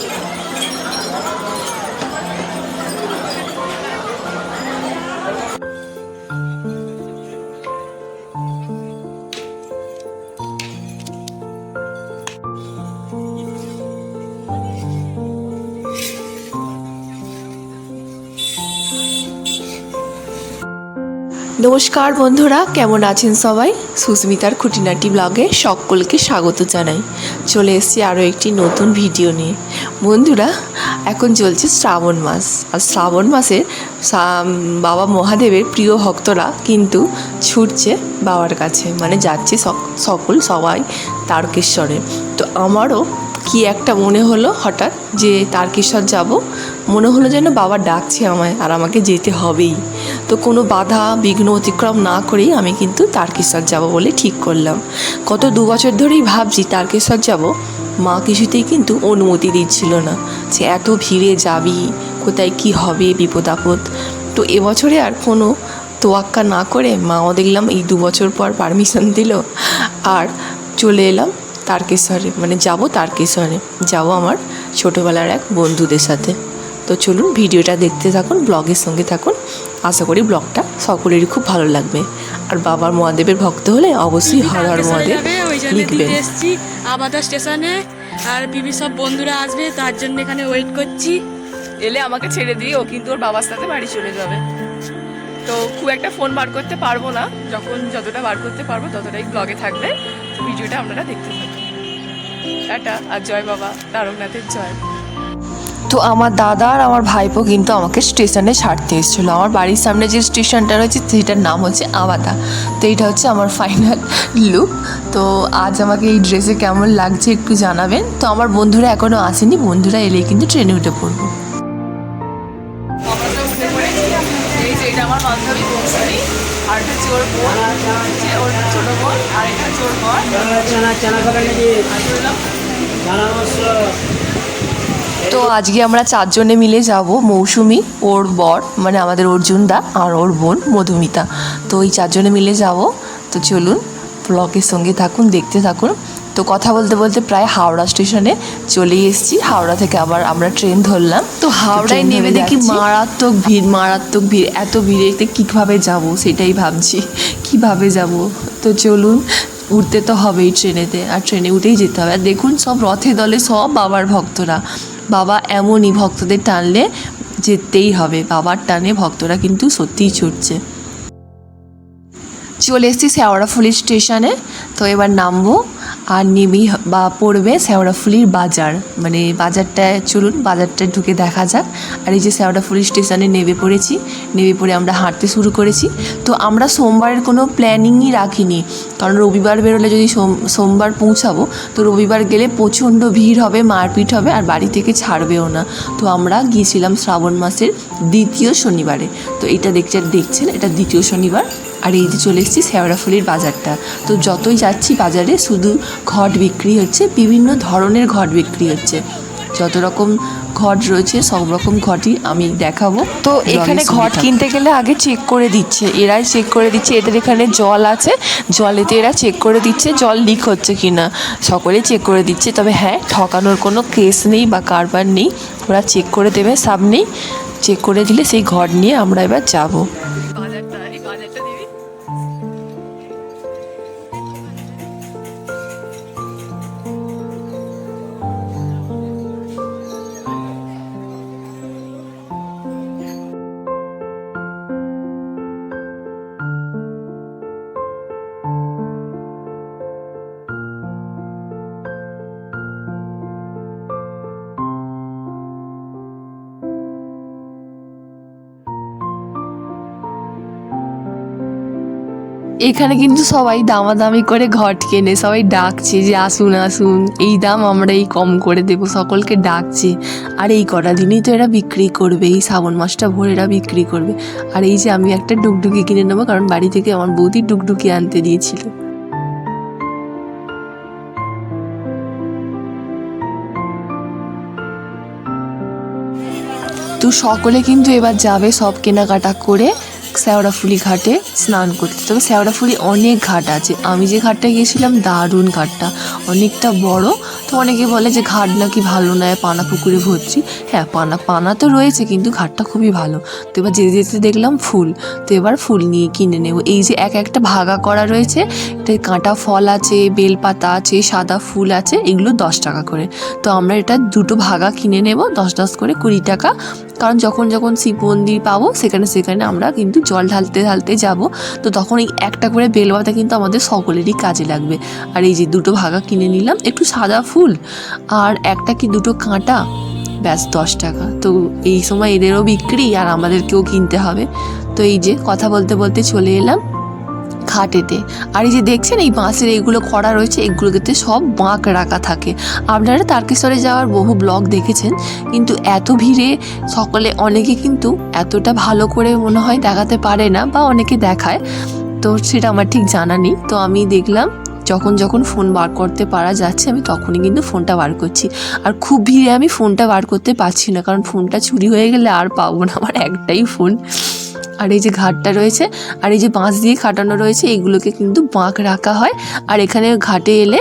Thank you. নমস্কার বন্ধুরা, কেমন আছেন সবাই? সুস্মিতার খুঁটিনাটি ব্লগে সকলকে স্বাগত জানাই। চলে এসেছি আরও একটি নতুন ভিডিও নিয়ে। বন্ধুরা, এখন চলছে শ্রাবণ মাস। আর শ্রাবণ মাসে বাবা মহাদেবের প্রিয় ভক্তরা কিন্তু ছুটছে বাবার কাছে মানে যাচ্ছে সকল সবাই তারকেশ্বরে। তো আমারও কি একটা মনে হলো হঠাৎ যে তারকেশ্বর যাব, মনে হলো যেন বাবা ডাকছে আমায় আর আমাকে যেতে হবেই। তো কোনো বাধা, বিঘ্ন অতিক্রম না করেই আমি কিন্তু তারকেশ্বর যাব বলে ঠিক করলাম। গত দু বছর ধরেই ভাবছি তারকেশ্বর যাব। মা কিছুতেই কিন্তু অনুমতি দিচ্ছিল না যে এত ভিড়ে যাবি, কোথায় কি হবে বিপদ আপদ। তো এবছরে আর কোনো তোয়াক্কা না করে মাও দেখলাম এই দু বছর পর পারমিশন দিল আর চলে এলাম তারকেশ্বরে মানে যাব তারকেশ্বরে, যাব আমার ছোটোবেলার এক বন্ধুদের সাথে। তো চলুন ভিডিওটা দেখতে থাকুন ব্লগের সঙ্গে থাকুন। আশা করি ব্লগটা সকলেরই খুব ভালো লাগবে। আর বাবার মহাদেবের ভক্ত হলে অবশ্যই হর হর মহাদেব লিখবেন। আবাদা স্টেশনে। আর বিবি সব বন্ধুরা আসবে তার জন্য এখানে ওয়েট করছি। এলে আমাকে ছেড়ে দিয়ে ও কিন্তু ওর বাবার সাথে বাড়ি চলে যাবে। তো খুব একটা ফোন বার করতে পারব না। যখন যতটা বার করতে পারব ততটাই ব্লগে থাকবে। ভিডিওটা আপনারা দেখতে থাকুন। টাটা আর জয় বাবা তারকনাথের জয়। তো আমার দাদা আর আমার ভাইপো কিন্তু আমাকে স্টেশনে ছাড়তে এসেছিল আমার বাড়ির সামনে যে স্টেশনটা রয়েছে সেটার নাম হচ্ছে আবাদা তো এইটা হচ্ছে আমার ফাইনাল লুক তো আজ আমাকে এই ড্রেসে কেমন লাগছে একটু জানাবেন তো আমার বন্ধুরা এখনও আসেনি বন্ধুরা এলেই কিন্তু ট্রেনে উঠে পড়ব আর এটা তো আজকে আমরা চারজনে মিলে যাব মৌসুমি ওর বর মানে আমাদের অর্জুন দা আর ওর বোন মধুমিতা। তো এই চারজনে মিলে যাব। তো চলুন ব্লগের সঙ্গে থাকুন দেখতে থাকুন। তো কথা বলতে বলতে প্রায় হাওড়া স্টেশনে চলে এসেছি। হাওড়া থেকে আবার আমরা ট্রেন ধরলাম। তো হাওড়ায় নেমে দেখি মারাত্মক ভিড় মারাত্মক ভিড়। এত ভিড়েতে কীভাবে যাব সেটাই ভাবছি। কীভাবে যাব? তো চলুন উঠতে তো হবেই ট্রেনেতে। আর ট্রেনে উঠেই যেতে হবে। আর দেখুন সব রথে দলে সব বাবার ভক্তরা। বাবা এমনই ভক্তদের টানলে যেতেই হবে। বাবার টানে ভক্তরা কিন্তু সত্যিই ছুটছে। চলে এসেছি শেওড়াফুলি স্টেশনে। তো এবার নামবো। আর নেমেই বা পড়বে শেওড়াফুলির বাজার। মানে বাজারটায় চলুন, বাজারটায় ঢুকে দেখা যাক। আর এই যে শেওড়াফুলি স্টেশনে নেমে পড়েছি, নেমে পড়ে আমরা হাঁটতে শুরু করেছি। তো আমরা সোমবারের কোনো প্ল্যানিংই রাখিনি। কারণ রবিবার বেরোলে যদি সোম সোমবার পৌঁছাবো, তো রবিবার গেলে প্রচণ্ড ভিড় হবে, মারপিট হবে আর বাড়ি থেকে ছাড়বেও না। তো আমরা গিয়েছিলাম শ্রাবণ মাসের দ্বিতীয় শনিবারে। তো এটা দেখছে দেখছেন? এটা দ্বিতীয় শনিবার। আর এই যে চলে এসেছি শেওড়াফুলির বাজারটা। তো যতই যাচ্ছি বাজারে শুধু ঘট বিক্রি হচ্ছে বিভিন্ন ধরনের ঘট বিক্রি হচ্ছে। যত রকম ঘট রয়েছে সব রকম ঘটই আমি দেখাবো। তো এখানে ঘট কিনতে গেলে আগে চেক করে দিচ্ছে। এরাই চেক করে দিচ্ছে এদের এখানে জল আছে। জলেতে এরা চেক করে দিচ্ছে জল লিক হচ্ছে কি না সকলেই চেক করে দিচ্ছে। তবে হ্যাঁ ঠকানোর কোনো কেস নেই বা কারবার নেই। ওরা চেক করে দেবে সামনেই চেক করে দিলে সেই ঘর নিয়ে আমরা এবার যাব। এখানে কিন্তু সবাই দামাদামি করে ঘট কেনে, সবাই ডাকছে যে, আসুন আসুন। এই দাম আমরা এই কম করে দেবো, সকলকে ডাকছে। আর এই কটা দিনই তো এরা বিক্রি করবে, এই শ্রাবণ মাসটা ভরে এরা বিক্রি করবে। আর এই যে আমি একটা ডুগডুগি কিনে নেব, কারণ বাড়ি থেকে আমার বৌদি ডুগডুগি আনতে দিয়েছিল। তো সকলে কিন্তু এবার যাবে সব কেনাকাটা করে। শেওড়াফুলি ঘাটে স্নান করতে। তবে শেওড়াফুলি অনেক ঘাট আছে। আমি যে ঘাটটা গিয়েছিলাম, দারুণ ঘাটটা। অনেকটা বড়। তো অনেকে বলে যে ঘাট নাকি ভালো নয়, পানা পুকুরে ভর্তি। হ্যাঁ পানা পানা তো রয়েছে, কিন্তু ঘাটটা খুবই ভালো। তো এবার যেতে যেতে দেখলাম ফুল। তো এবার ফুল নিয়ে কিনে নেব। এই যে এক একটা ভাগা করা রয়েছে এটা কাঁটা ফল আছে, বেলপাতা আছে, সাদা ফুল আছে, এগুলো দশ টাকা করে। তো আমরা এটা দুটো ভাগা কিনে নেব, দশ দশ করে কুড়ি টাকা। কারণ যখন যখন শিব মন্দির পাবো, সেখানে সেখানে আমরা কিন্তু জল ঢালতে ঢালতে যাব। তো তখন এই একটা করে বেলপাতা কিন্তু আমাদের সকলেরই কাজে লাগবে। আর এই যে দুটো ভাগা কিনে নিলাম, একটু সাদা ফুল আর একটা কি দুটো কাঁটা, ব্যাস দশ টাকা। তো এই সময় এদেরও বিক্রি আর আমাদেরকেও কিনতে হবে। তো এই যে কথা বলতে বলতে চলে এলাম। ঘাটেতে। আর এই যে দেখছেন, এই বাঁশের এইগুলো করা রয়েছে, এগুলোতে সব বাঁক রাখা থাকে। আপনারা তারকেশ্বরে যাওয়ার বহু ব্লগ দেখেছেন, কিন্তু এত ভিড়ে সকলে, অনেকে কিন্তু এতটা ভালো করে মনে হয় দেখাতে পারে না বা অনেকে দেখায়। তো সেটা আমার ঠিক জানা নেই। তো আমি দেখলাম, যখন যখন ফোন বার করতে পারা যাচ্ছে, আমি তখনই কিন্তু ফোনটা বার করছি। আর খুব ভিড়ে আমি ফোনটা বার করতে পারছি না, কারণ ফোনটা চুরি হয়ে গেলে আর পাবো না। আমার একটাই ফোন। আর এই যে ঘাটটা রয়েছে আর এই যে বাঁশ দিয়ে খাটানো রয়েছে এগুলোকে কিন্তু বাঁক রাখা হয়। আর এখানে ঘাটে এলে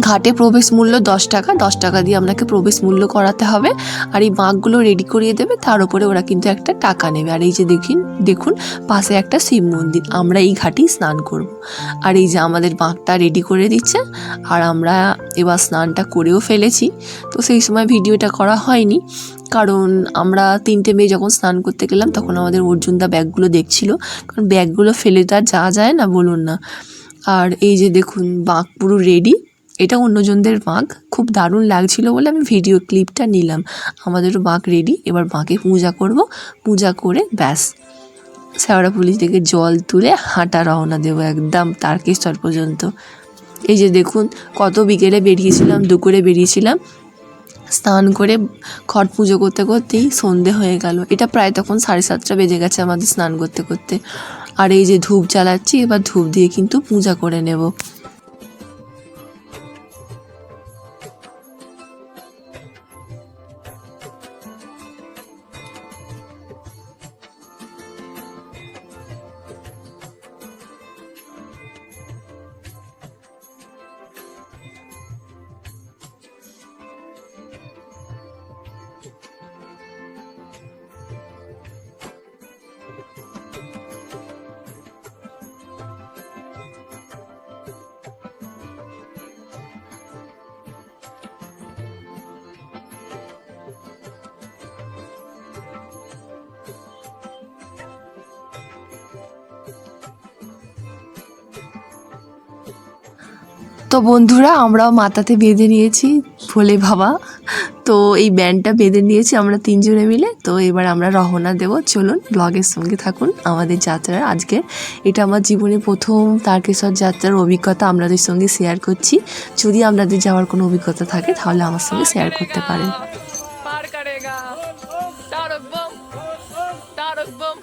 ঘাটে প্রবেশ মূল্য দশ টাকা দশ টাকা দিয়ে আপনাকে প্রবেশ মূল্য করাতে হবে আর এই বাঁকগুলো রেডি করিয়ে দেবে, তার উপরে ওরা কিন্তু একটা টাকা নেবে। আর এই যে দেখিন দেখুন, পাশে একটা শিব মন্দির, আমরা এই ঘাটেই স্নান করব। আর এই যে আমাদের বাঁকটা রেডি করে দিচ্ছে, আর আমরা এবার স্নানটা করেও ফেলেছি। তো সেই সময় ভিডিওটা করা হয়নি, কারণ আমরা তিনটে মেয়ে যখন স্নান করতে গেলাম, তখন আমাদের অর্জুনদা ব্যাগগুলো দেখছিল। কারণ ব্যাগগুলো ফেলে আর যাওয়া যায় না, বলুন না। আর এই যে দেখুন বাঁক পুরো রেডি এটা অন্যজনদের বাঁক খুব দারুণ লাগছিল বলে আমি ভিডিও ক্লিপটা নিলাম। আমাদেরও বাঁক রেডি এবার বাঁকে পূজা করব। পূজা করে ব্যাস। শ্যাওড়া পুলিশ থেকে জল তুলে হাঁটা রওনা দেবো একদম তারকেশ্বর পর্যন্ত। এই যে দেখুন, কত বিকেলে বেরিয়েছিলাম, দুপুরে বেরিয়েছিলাম। স্নান করে খড় পুজো করতে করতেই সন্ধে হয়ে গেল। এটা প্রায় তখন সাড়ে সাতটা বেজে গেছে আমাদের স্নান করতে করতে। আর এই যে ধূপ জ্বালাচ্ছি, এবার ধূপ দিয়ে কিন্তু পূজা করে নেব। তো বন্ধুরা আমরাও মাথাতে বেঁধে নিয়েছি ভোলে বাবা তো এই ব্যান্ডটা বেঁধে নিয়েছি আমরা তিনজনে মিলে তো এবার আমরা রওনা দেব চলুন ব্লগের সঙ্গে থাকুন আমাদের যাত্রার আজকে এটা আমার জীবনে প্রথম তারকেশ্বর যাত্রার অভিজ্ঞতা আপনাদের সঙ্গে শেয়ার করছি যদি আপনাদের যাওয়ার কোনো অভিজ্ঞতা থাকে তাহলে আমার সঙ্গে শেয়ার করতে পারেন पार करेगा तारक बम तारक बम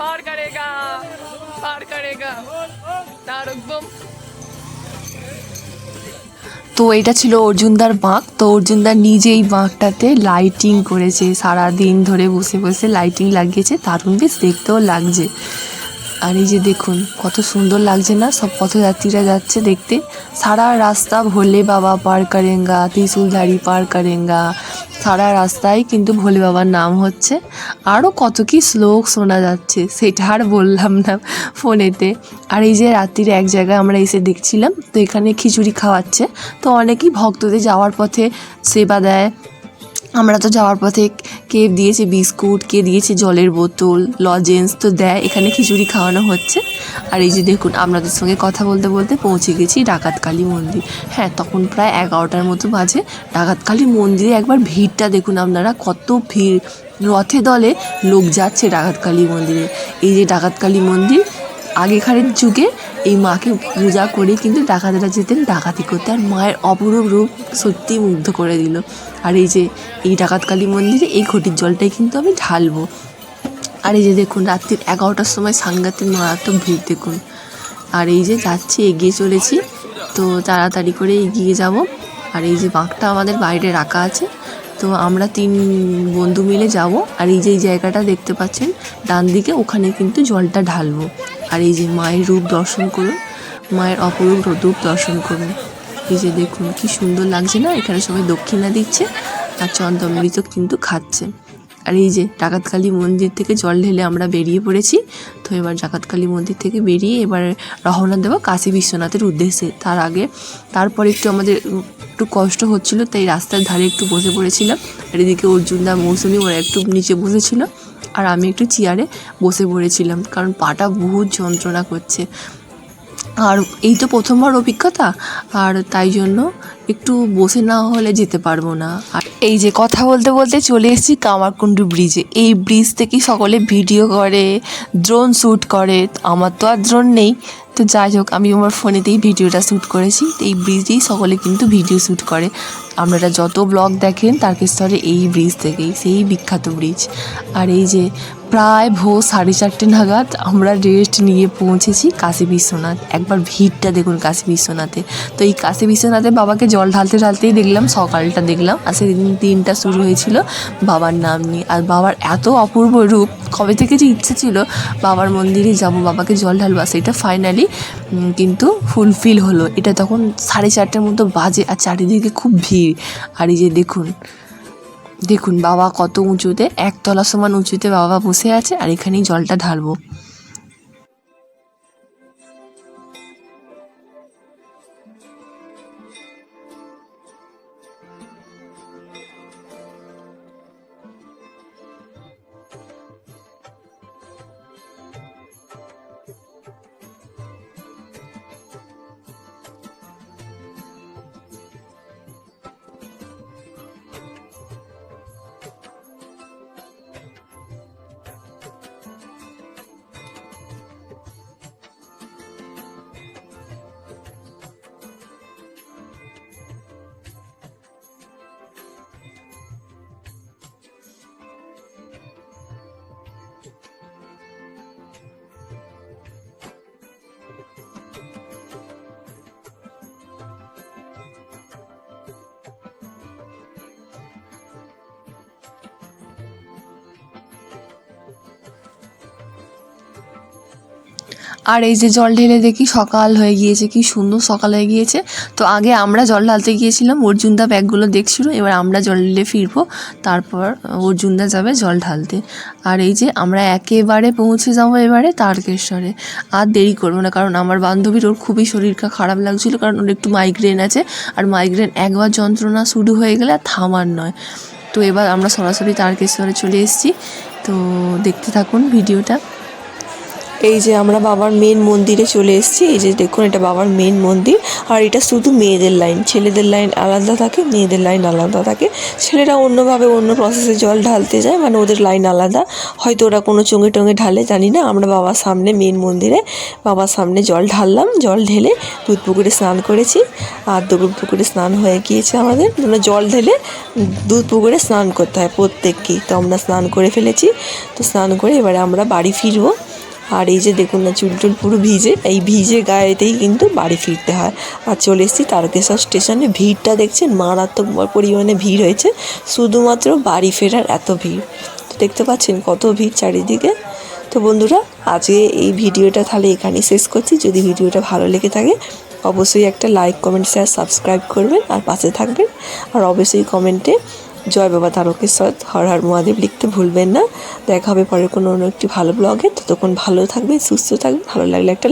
पार करेगा पार करेगा तारक बम তো এটা ছিল অর্জুনদার বাঁক। তো অর্জুনদার নিজে এই বাঁকটাতে লাইটিং করেছে সারা দিন ধরে বসে বসে লাইটিং লাগিয়েছে, দারুণ বেশ দেখতেও লাগছে। আর এই যে দেখুন, কত সুন্দর লাগছে না? সব পথযাত্রীরা যাচ্ছে দেখতে। সারা রাস্তা ভোলে বাবা পার করেঙ্গা ত্রিশুলধারী পার করেঙ্গা। সারা রাস্তায় কিন্তু ভোলে বাবার নাম হচ্ছে। আরও কত কি শ্লোক শোনা যাচ্ছে, সেটা আর বললাম না ফোনেতে। আর এই যে রাত্রির এক জায়গায় আমরা এসে দেখছিলাম, তো এখানে খিচুড়ি খাওয়াচ্ছে। তো অনেকেই ভক্তদের যাওয়ার পথে সেবা দেয়। আমরা তো যাওয়ার পথে কে দিয়েছে বিস্কুট, কে দিয়েছে জলের বোতল লজেন্স তো দেয়, এখানে খিচুড়ি খাওয়ানো হচ্ছে। আর এই যে দেখুন, আপনাদের সঙ্গে কথা বলতে বলতে পৌঁছে গেছি ডাকাতকালী মন্দির। হ্যাঁ তখন প্রায় এগারোটার মতো বাজে। ডাকাতকালী মন্দিরে একবার ভিড়টা দেখুন আপনারা, কত ভিড়। রথে দলে লোক যাচ্ছে ডাকাতকালী মন্দিরে। এই যে ডাকাতকালী মন্দির আগেকারের যুগে এই মাকে পূজা করে কিন্তু ডাকাতেরা যেতেন ডাকাতি করতে আর মায়ের অপরূপ রূপ সত্যিই মুগ্ধ করে দিল। আর এই যে এই ডাকাতকালী মন্দিরে এই ঘটির জলটাই কিন্তু আমি ঢালবো। আর এই যে দেখুন, রাত্রির এগারোটার সময় সাংঘাতিক মারাত্মক ভিড় দেখুন। আর এই যে যাচ্ছি, এগিয়ে চলেছি, তো তাড়াতাড়ি করে এগিয়ে যাব। আর এই যে বাঁকটা আমাদের বাইরে রাখা আছে, তো আমরা তিন বন্ধু মিলে যাব। আর এই যে এই জায়গাটা দেখতে পাচ্ছেন, ডান দিকে ওখানে কিন্তু জলটা ঢালবো। আর এই যে মায়ের রূপ দর্শন করুন, মায়ের অপরূপ রূপ দর্শন করুন। এই যে দেখুন, কি সুন্দর লাগছে না? এখানে সবাই দক্ষিণা দিচ্ছে আর চন্দ্রমৃত কিন্তু খাচ্ছে। আর এই যে ডাকাতকালী মন্দির থেকে জল ঢেলে আমরা বেরিয়ে পড়েছি, তো এবার ডাকাতকালী মন্দির থেকে বেরিয়ে এবার রওনা দেওয়া কাশী বিশ্বনাথের উদ্দেশ্যে। তার আগে, তারপর একটু আমাদের একটু কষ্ট হচ্ছিল, তাই রাস্তার ধারে একটু বসে পড়েছিলাম। আর এদিকে অর্জুনদা মৌসুমি ওরা একটু নিচে বসেছিল। আর আমি একটু চেয়ারে বসে পড়েছিলাম কারণ পাটা বহুত যন্ত্রণা করছে। আর এই তো প্রথমবার অভিজ্ঞতা, আর তাই জন্য একটু বসে না হলে যেতে পারব না। আর এই যে কথা বলতে বলতে চলে এসেছি কামারকুণ্ডু ব্রিজে। এই ব্রিজ থেকেই সকলে ভিডিও করে ড্রোন শ্যুট করে। আমার তো আর ড্রোন নেই। তো যাই হোক, আমি আমার ফোনেতেই ভিডিওটা শ্যুট করেছি। তো এই ব্রিজেই সকলে কিন্তু ভিডিও শ্যুট করে। আপনারা যত ব্লগ দেখেন তারকেশ্বরে এই ব্রিজ থেকেই, সেই বিখ্যাত ব্রিজ। আর এই যে প্রায় ভোর সাড়ে চারটে নাগাদ আমরা রেস্ট নিয়ে পৌঁছেছি কাশী বিশ্বনাথ। একবার ভিড়টা দেখুন কাশী বিশ্বনাথে। তো এই কাশী বিশ্বনাথে বাবাকে জল ঢালতে ঢালতেই দেখলাম, সকালটা দেখলাম। আর সেদিন দিনটা শুরু হয়েছিল বাবার নাম নিয়ে। আর বাবার এত অপূর্ব রূপ, কবে থেকে যে ইচ্ছে ছিল, বাবার মন্দিরে যাব, বাবাকে জল ঢালবো সেটা ফাইনালি কিন্তু ফুলফিল হলো। এটা তখন সাড়ে চারটের মতো বাজে আর চারিদিকে খুব ভিড়। আর এই যে দেখুন দেখুন বাবা কত উঁচুতে একতলা সমান উঁচুতে বাবা বসে আছে আর এখানেই জলটা ঢালবো। আর এই যে জল ঢেলে দেখি সকাল হয়ে গিয়েছে, কি সুন্দর সকাল হয়ে গিয়েছে। তো আগে আমরা জল ঢালতে গিয়েছিলাম অর্জুনদা ব্যাগগুলো দেখছিল, এবার আমরা জল ঢেলে ফিরবো, তারপর অর্জুনদা যাবে জল ঢালতে। আর এই যে আমরা একেবারে পৌঁছে যাব এবারে তারকেশ্বরে, আর দেরি করব না, কারণ আমার বান্ধবীর ওর খুবই শরীরটা খারাপ লাগছিল, কারণ ওর একটু মাইগ্রেন আছে, আর মাইগ্রেন একবার যন্ত্রণা শুরু হয়ে গেলে আর থামার নয়। তো এবার আমরা সরাসরি তারকেশ্বরে চলে এসেছি, তো দেখতে থাকুন ভিডিওটা। এই যে আমরা বাবার মেন মন্দিরে চলে এসেছি, এই যে দেখুন এটা বাবার মেন মন্দির। আর এটা শুধু মেয়েদের লাইন ছেলেদের লাইন আলাদা থাকে, মেয়েদের লাইন আলাদা থাকে। ছেলেরা অন্যভাবে অন্য প্রসেসে জল ঢালতে যায় মানে ওদের লাইন আলাদা। হয়তো ওরা কোনো চোঙে টোঙে ঢালে, জানি না। আমরা বাবার সামনে মেন মন্দিরে, বাবার সামনে জল ঢাললাম, জল ঢেলে দুধ পুকুরে স্নান করেছি। আর দুধ পুকুরে স্নান হয়ে গিয়েছে আমাদের। মানে জল ঢেলে দুধ পুকুরে স্নান করতে হয় প্রত্যেককেই। তো আমরা স্নান করে ফেলেছি। তো স্নান করে এবারে আমরা বাড়ি ফিরবো। আর এই যে দেখুন না, চুল টুল পুরো ভিজে, এই ভিজে গায়েতেই কিন্তু বাড়ি ফিরতে হয়। আর চলে এসেছি তারকেশ্বর স্টেশনে, ভিড়টা দেখছেন? মারাত্মক পরিমাণে ভিড় হয়েছে, শুধুমাত্র বাড়ি ফেরার এত ভিড়। তো দেখতে পাচ্ছেন কত ভিড় চারিদিকে। তো বন্ধুরা, আজকে এই ভিডিওটা তাহলে এখানেই শেষ করছি। যদি ভিডিওটা ভালো লেগে থাকে, অবশ্যই একটা লাইক, কমেন্ট শেয়ার সাবস্ক্রাইব করবেন আর পাশে থাকবেন। আর অবশ্যই কমেন্টে জয় বাবা তারকেশ্বর হর হর মহাদেব লিখতে ভুলবেন না। দেখা হবে পরে কোনো অন্য একটি ভালো ব্লগে ততক্ষণ ভালো থাকবেন, সুস্থ থাকবেন, ভালো লাগলে একটা